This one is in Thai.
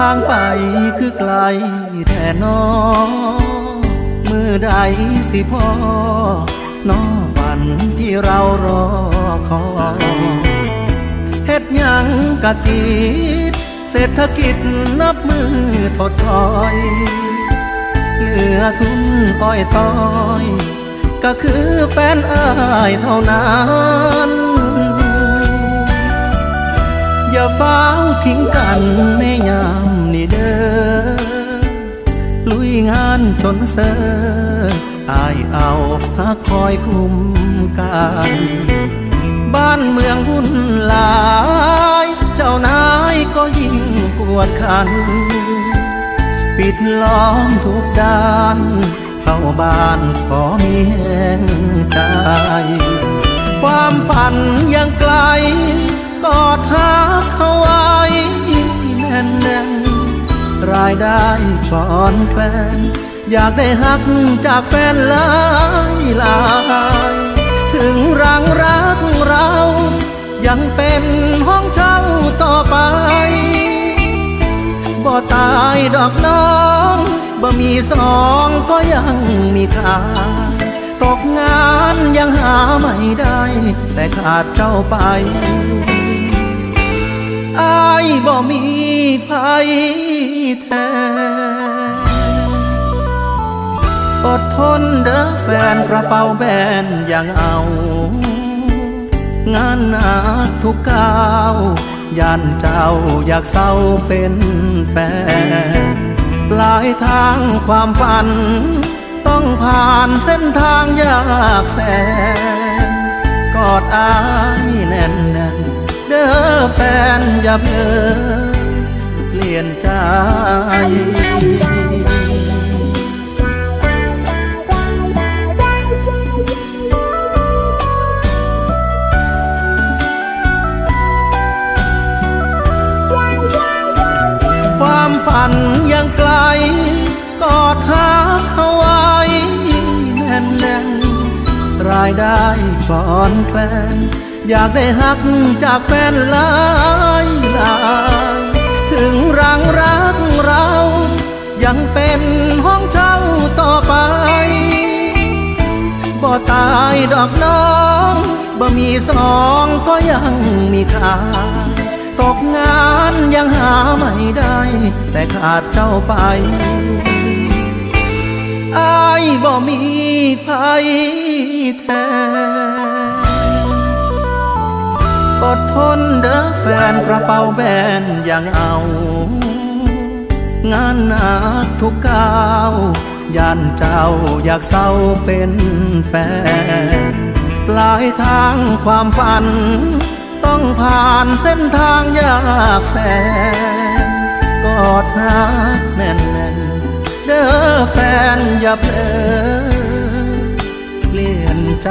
ทางไปคือไกลแท่น้อมือใดสิพ่อนอฝันที่เรารอคอยเฮ็ดยังกะติดเศรษฐกิจนับมือถดถอย เหลือทุนอ้อยต้อย ก็คือแฟนอายเท่านั้นอย่าฟ้าทิ้งกันในยาม จนเสออายเอาหักคอยคุ้มกันบ้านเมืองวุ่นลาย เจ้านายก็ยิ่งปวดขัน ปิดล้อมทุกด้าน เข้าบ้านขอมีแห่งใจ ความฝันยังไกล กอดหาเขาไว้แน่นแน่นรายได้ก่อนแฟน อยากได้หักจากแฟนหลายหลายถึงรังรักเรา ยังเป็นห้องเช่าต่อไป บ่ตายดอกน้องบ่มีสองก็ยังมีค่าตกงานยังหาไม่ได้ แต่ขาดเจ้าไปอายบ่มีภัยแทน อดทนเด้อแฟนกระเป๋าแบนยังเอา งานหนักทุกก้าวย่านเจ้าอยากเศร้าเป็นแฟนปลายทางความฝัน ต้องผ่านเส้นทางยากแสน กอดอายแน่นแน่นเด้อแฟนอย่าเพลอเปลี่ยนใจ กลกอดหาเขาไว้แน่นแน่นรายได้ก่อนแฟนอยากได้หักจากแฟนหลายหลายถึงรังรักเรา ยังเป็นห้องเช่าต่อไปบ่ตายดอกน้องบ่มีสองก็ยังมีค่า ตกงานยังหาไม่ได้ แต่ขาดเจ้าไปอายบ่มีภัยแทนอดทนเด้อแฟนกระเป๋าแบนยังเอา งานหนักทุกก้าวย่านเจ้าอยากเศร้าเป็นแฟน ปลายทางความฝัน ต้องผ่านเส้นทางยากแสนกอดหาแน่นแน่นเด้อแฟนอย่าเพลอเปลี่ยนใจ